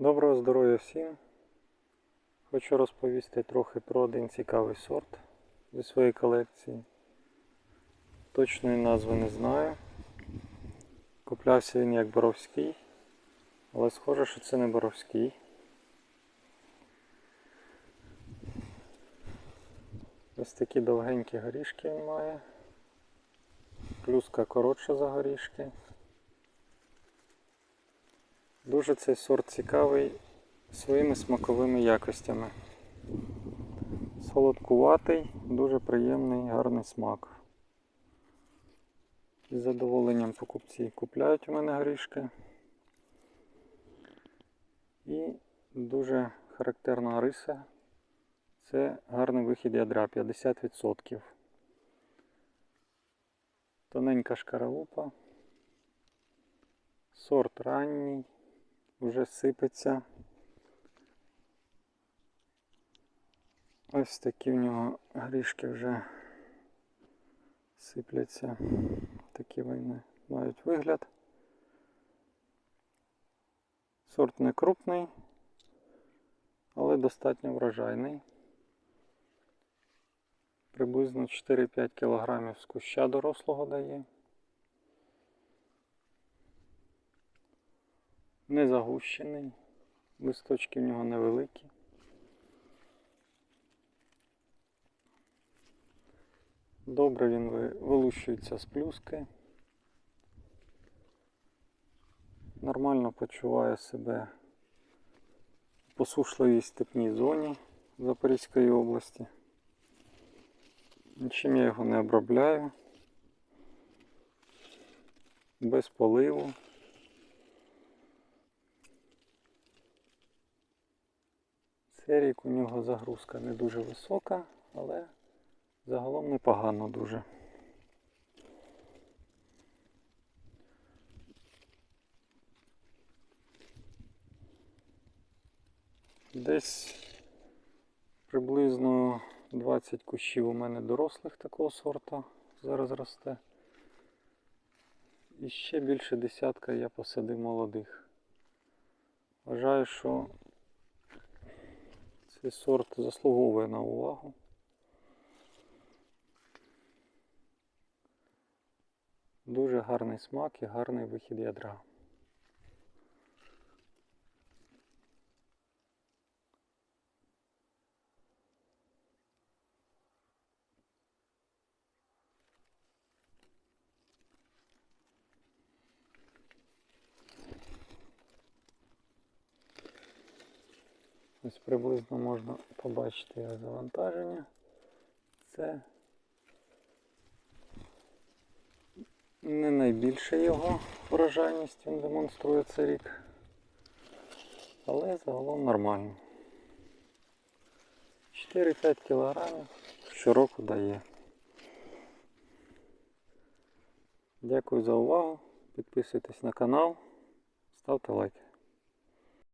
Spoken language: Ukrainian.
Доброго здоров'я всім! Хочу розповісти трохи про один цікавий сорт зі своєї колекції. Точної назви не знаю. Куплявся він як боровський, але схоже, що це не боровський. Ось такі довгенькі горішки він має. Плюска коротша за горішки. Дуже цей сорт цікавий своїми смаковими якостями. Солодкуватий, дуже приємний, гарний смак. Із задоволенням покупці купляють у мене горішки. І дуже характерна риса це гарний вихід ядра 50%. Тоненька шкаралупа. Сорт ранній, вже сипеться. Ось такі в нього грішки вже сипляться. Такі вони мають вигляд. Сорт не крупний, але достатньо врожайний. Приблизно 4-5 кг з куща дорослого дає. Не загущений, листочки в нього невеликі. Добре він вилущується з плюски. Нормально почуває себе в посушливій степній зоні Запорізької області. Нічим я його не обробляю. Без поливу. Цей у нього загрузка не дуже висока, але загалом непогано дуже. Десь приблизно 20 кущів у мене дорослих такого сорта зараз росте. І ще більше десятка я посадив молодих. Вважаю, що цей сорт заслуговує на увагу. Дуже гарний смак і гарний вихід ядра. Ось приблизно можна побачити його завантаження. Це не найбільша його врожайність він демонструє цей рік. Але загалом нормально. 4-5 кілограмів щороку дає. Дякую за увагу. Підписуйтесь на канал, ставте лайки.